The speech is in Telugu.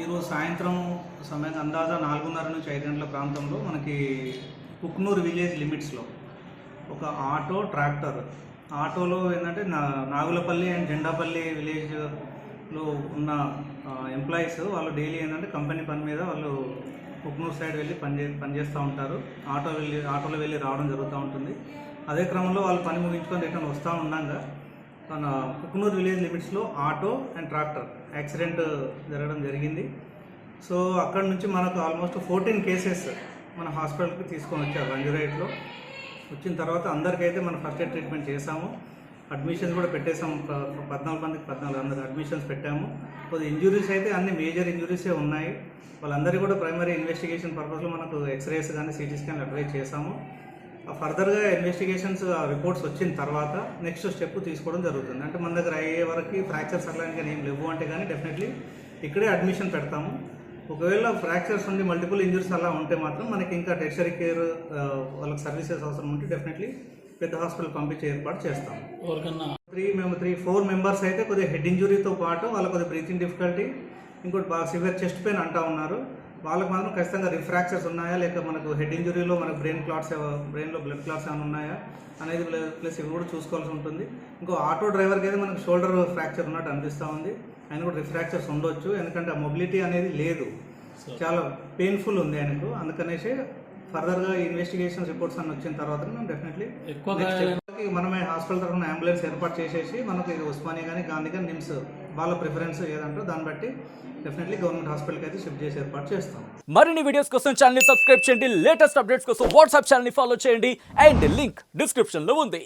ఈరోజు సాయంత్రం సమయం అందాజా నాలుగున్నర నుంచి ఐదు గంటల ప్రాంతంలో మనకి పుక్నూరు విలేజ్ లిమిట్స్లో ఒక ఆటో ట్రాక్టర్. ఆటోలో ఏంటంటే నా నాగులపల్లి అండ్ జెండాపల్లి విలేజ్లో ఉన్న ఎంప్లాయీస్ వాళ్ళు డైలీ ఏంటంటే కంపెనీ పని మీద వాళ్ళు కుక్నూర్ సైడ్ వెళ్ళి పనిచే పనిచేస్తూ ఉంటారు. ఆటో వెళ్ళి ఆటోలో వెళ్ళి రావడం జరుగుతూ ఉంటుంది. అదే క్రమంలో వాళ్ళు పని ముగించుకొని రిటర్న్ వస్తూ ఉండగా మన కుక్నూరు విలేజ్ లిమిట్స్లో ఆటో అండ్ ట్రాక్టర్ యాక్సిడెంట్ జరగడం జరిగింది. సో అక్కడ నుంచి మనకు ఆల్మోస్ట్ ఫోర్టీన్ కేసెస్ మన హాస్పిటల్కి తీసుకొని వచ్చారు రంజురైట్లో వచ్చిన తర్వాత అందరికైతే మనం ఫస్ట్ ఎయిడ్ ట్రీట్మెంట్ చేసాము అడ్మిషన్స్ కూడా పెట్టేసాము పద్నాలుగు మందికి పద్నాలుగు అందరు అడ్మిషన్స్ పెట్టాము. కొద్ది ఇంజురీస్ అయితే అన్ని మేజర్ ఇంజురీసే ఉన్నాయి. వాళ్ళందరికీ కూడా ప్రైమరీ ఇన్వెస్టిగేషన్ పర్పస్లో మనకు ఎక్స్రేస్ కానీ సిటీ స్కాన్ అడ్వైజ్ చేసాము ఫర్దర్గా ఇన్వెస్టిగేషన్స్ రిపోర్ట్స్ వచ్చిన తర్వాత నెక్స్ట్ స్టెప్ తీసుకోవడం జరుగుతుంది. అంటే మన దగ్గర అయ్యే వరకు ఫ్రాక్చర్స్ అట్లాంటి కానీ ఏం లేవు అంటే కానీ డెఫినెట్లీ ఇక్కడే అడ్మిషన్ పెడతాము. ఒకవేళ ఫ్రాక్చర్స్ ఉండి మల్టిపుల్ ఇంజరీస్ అలా ఉంటే మాత్రం మనకి ఇంకా టెక్స్చరీ కేర్ వాళ్ళకి సర్వీసెస్ అవసరం ఉంటే డెఫినెట్లీ పెద్ద హాస్పిటల్ పంపించే ఏర్పాటు చేస్తాం ఎవరికన్నా? త్రీ మేము త్రీ ఫోర్ మెంబర్స్ అయితే కొద్దిగా హెడ్ ఇంజురీతో పాటు వాళ్ళకి కొద్దిగా బ్రీతింగ్ డిఫికల్టీ ఇంకోటి బాగా సివియర్ చెస్ట్ పెయిన్ అంటా ఉన్నారు. వాళ్ళకి మాత్రం ఖచ్చితంగా రిఫ్రాక్చర్స్ ఉన్నాయా? లేక మనకు హెడ్ ఇంజురీలో మనకు బ్రెయిన్ క్లాట్స్ బ్రెయిన్లో బ్లడ్ క్లాట్స్ ఏమైనా ఉన్నాయా? అనేది ప్లస్ ఇవి కూడా చూసుకోవాల్సి ఉంటుంది. ఇంకో ఆటో డ్రైవర్కి అయితే మనకు షోల్డర్ ఫ్రాక్చర్ ఉన్నట్టు అనిపిస్తూ ఉంది. ఆయన కూడా రిఫ్రాక్చర్స్ ఉండొచ్చు. ఎందుకంటే ఆ మొబిలిటీ అనేది లేదు. చాలా పెయిన్ఫుల్ ఉంది ఆయనకు. అందుకనేసి ఫర్దర్గా ఇన్వెస్టిగేషన్ రిపోర్ట్స్ అన్ని వచ్చిన తర్వాత మేము డెఫినెట్లీ ఎక్కువ మనమే హాస్పిటల్ తరఫున అంబులెన్స్ ఏర్పాటు చేసేసి మనకు ఉస్మానియా కానీ గాంధీ కానీ నిమ్స్ వాళ్ళ ప్రిఫరెన్స్ ఏదంటారో దాన్ని బట్టి డెఫినెట్లీ గవర్నమెంట్ హాస్పిటల్కి అయితే షిఫ్ట్ చేసి ఏర్పాటు చేస్తాం. మరిన్ని వీడియోస్ కోసం ఛానల్ సబ్స్క్రైబ్ చేయండి. లేటెస్ట్ అప్డేట్స్ కోసం వాట్సాప్ ఛానల్ ఫాలో చేయండి. అండ్ లింక్ డిస్క్రిప్షన్లో ఉంది.